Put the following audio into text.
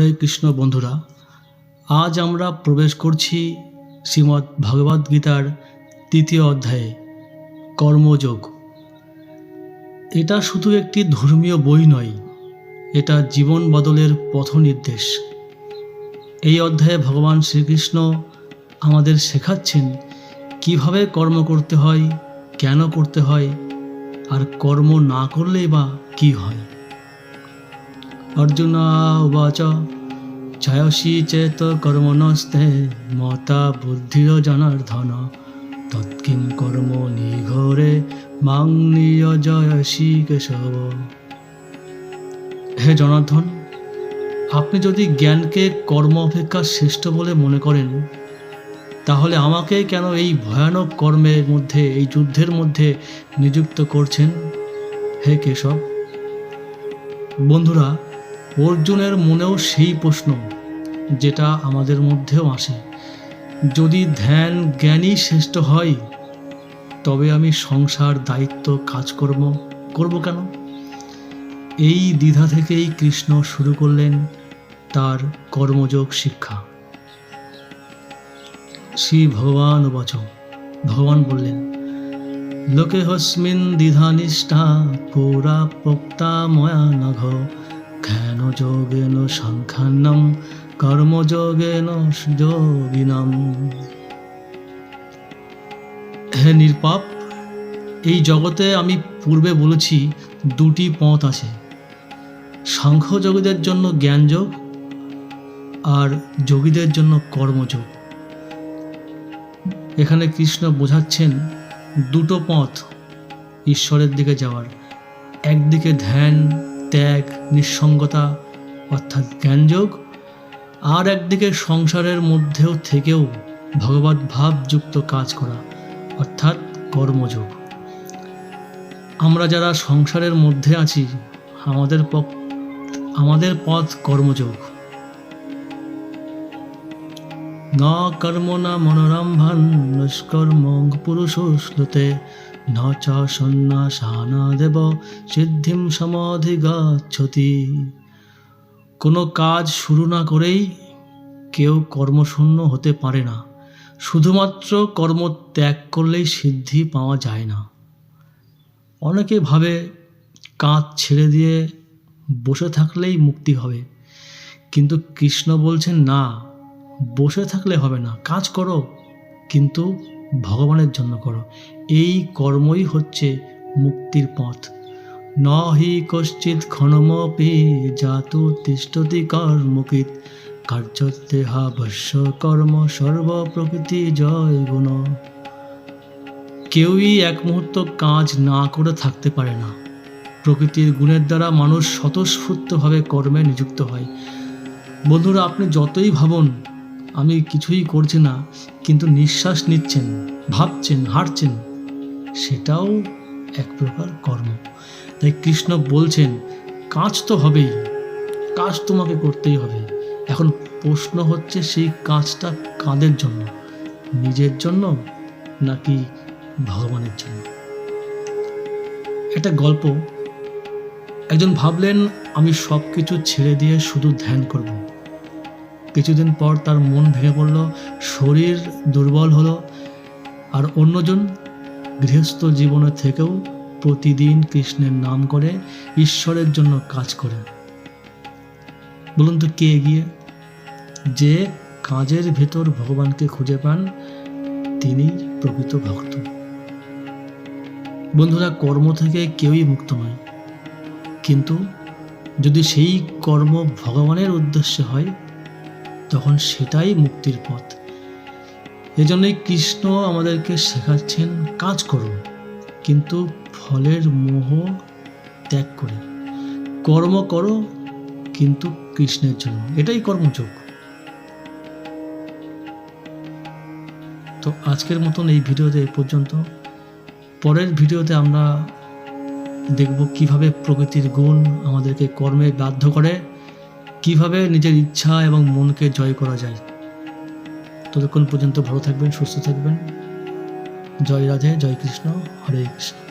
হরে কৃষ্ণ বন্ধুরা, আজ আমরা প্রবেশ করছি শ্রীমদ্ ভগবদ্ গীতার তৃতীয় অধ্যায়ে, কর্মযোগ। এটা শুধু একটি ধর্মীয় বই নয়, এটা জীবন বদলের পথ নির্দেশ। এই অধ্যায়ে ভগবান শ্রীকৃষ্ণ আমাদের শেখাচ্ছেন কীভাবে কর্ম করতে হয়, কেন করতে হয়, আর কর্ম না করলেই বা কি হয়। অর্জুন উবাচ। ছায়সী চেত কর্মণস্তে মতা বুদ্ধির জনার্ধন তৎকিং কর্ম নিঘরে মাং নিয়োজয়সী কেশব। হে জনার্দন, আপনি যদি জ্ঞানকে কর্ম অপেক্ষা শ্রেষ্ঠ বলে মনে করেন, তাহলে আমাকে কেন এই ভয়ানক কর্মের মধ্যে, এই যুদ্ধের মধ্যে নিযুক্ত করছেন? হে কেশব, বন্ধুরা অর্জুনের মনেও সেই প্রশ্ন যেটা আমাদের মধ্যেও আসে। যদি ধ্যান জ্ঞানই শ্রেষ্ঠ হয়, তবে আমি সংসার, দায়িত্ব, কাজকর্ম করব কেন? এই দ্বিধা থেকেই কৃষ্ণ শুরু করলেন তার কর্মযোগ শিক্ষা। শ্রী ভগবান বচ ভগবান বললেন লোকে হস্মিন দ্বিধানিষ্ঠা পুরা পোক্তা ময়া নঘ। জ্ঞান যোগেন সংখ্যান্নম? কর্মযোগেন যোগিনম। হে নির্পাপ, এই জগতে আমি পূর্বে বলেছি দুটি পথ আছে। সাংখ্যযোগীদের জন্য জ্ঞানযোগ আর যোগীদের জন্য কর্মযোগ। এখানে কৃষ্ণ বোঝাচ্ছেন দুটো পথ ঈশ্বরের দিকে যাওয়ার। একদিকে ধ্যান ত্যাগ, নিঃসঙ্গতা অর্থাৎ জ্ঞানযোগ আর একদিকে সংসারের মধ্যেও থেকেও ভগবত ভাবযুক্ত কাজ করা অর্থাৎ কর্মযোগ। আমরা যারা সংসারের মধ্যে আছি, আমাদের আমাদের পথ কর্মযোগ। ন কর্ম না মনোরম্ভান নষ্কর্ম পুরুষ শ্লুতে ন চ সন্ন্যাসানা দেব সিদ্ধিম সমাধিগচ্ছতি। কোনো কাজ শুরু না করেই কেউ কর্মশূন্য হতে পারে না। শুধুমাত্র কর্ম ত্যাগ করলেই সিদ্ধি পাওয়া যায় না। অনেকে ভাবে কাজ ছেড়ে দিয়ে বসে থাকলেই মুক্তি হবে। কিন্তু কৃষ্ণ বলছেন, না, বসে থাকলে হবে না। কাজ করো, কিন্তু ভগবানের জন্য করো। এই কর্মই হচ্ছে মুক্তির পথ। ন হি কশ্চিৎ ক্ষণমপি জাত তিষ্ঠতি কর্মকিত কার্যতেহা বশ্য কর্ম সর্ব প্রকৃতি জয় গুণ। কেউই এক মুহূর্ত কাজ না করে থাকতে পারে না। প্রকৃতির গুণের দ্বারা মানুষ স্বতঃস্ফূর্তভাবে কর্মে নিযুক্ত হয়। বন্ধুরা, আপনি যতই ভাবুন আমি কিছুই করছি না, কিন্তু নিঃশ্বাস নিচ্ছেন, ভাবছেন, হাঁটছেন। সেটাও এক প্রকার কর্ম। তাই কৃষ্ণ বলছেন, কাজ তো হবেই, কাজ তোমাকে করতেই হবে। এখন প্রশ্ন হচ্ছে সেই কাজটা কাদের জন্য? নিজের জন্য নাকি ভগবানের জন্য? একটা গল্প। একজন ভাবলেন, আমি সব কিছু ছেড়ে দিয়ে শুধু ধ্যান করব। কিছুদিন পর তার মন ভেঙে পড়ল, শরীর দুর্বল হলো, আর অন্যজন গৃহস্থ জীবনে থেকেও প্রতিদিন কৃষ্ণের নাম করে, ঈশ্বরের জন্য কাজ করে। বলুন তো, কে এগিয়ে? যে কাজের ভেতর ভগবানকে খুঁজে পান, তিনি প্রকৃত ভক্ত। বন্ধুরা, কর্ম থেকে কেউই মুক্ত নয়। কিন্তু যদি সেই কর্ম ভগবানের উদ্দেশ্যে হয় তখন সেটাই মুক্তির পথ। এজন্যই কৃষ্ণ আমাদেরকে শেখাচ্ছেন, কাজ করুন, কিন্তু ফলের মোহ ত্যাগ করে। কর্ম করো, কিন্তু কৃষ্ণের জন্য। এটাই কর্মযোগ। তো আজকের মতন এই ভিডিওতে এ পর্যন্ত। পরের ভিডিওতে আমরা দেখব কীভাবে প্রকৃতির গুণ আমাদেরকে কর্মে বাধ্য করে। কীভাবে নিজের ইচ্ছা এবং মনকে জয় করা যায়? ততক্ষণ পর্যন্ত ভালো থাকবেন, সুস্থ থাকবেন। জয় রাধে, জয় কৃষ্ণ, হরে কৃষ্ণ।